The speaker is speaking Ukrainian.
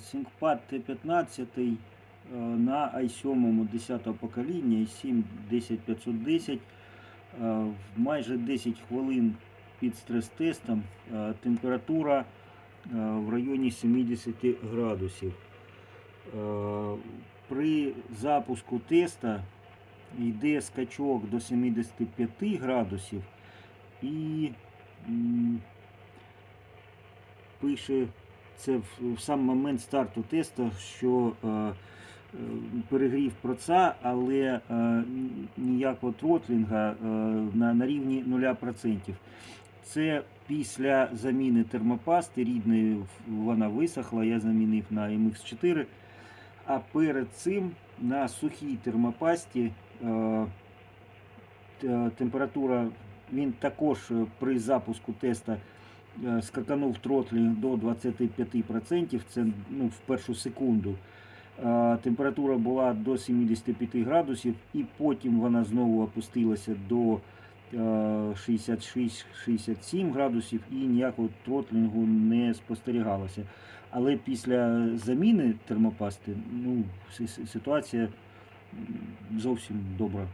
Сінгпад Т-15 е, на i7 10 покоління i7 10510 е, в майже 10 хвилин під стрес-тестом е, температура е, в районі 70 градусів. При запуску теста йде скачок до 75 градусів і пише це в, сам момент старту тесту, що е, е, перегрів проца, але е, ніякого тротлінга на, на рівні 0%. Це після заміни термопасти рідної вона висохла, я замінив на MX4. А перед цим на сухій термопасті температура, він також при запуску теста е, скаканув тротлінг до 25%, це ну, в першу секунду. Е, Температура була до 75 градусів, і потім вона знову опустилася до е, 66-67 градусів і ніякого тротлінгу не спостерігалося. Але після заміни термопасти ну, си- си- ситуація зовсім добра.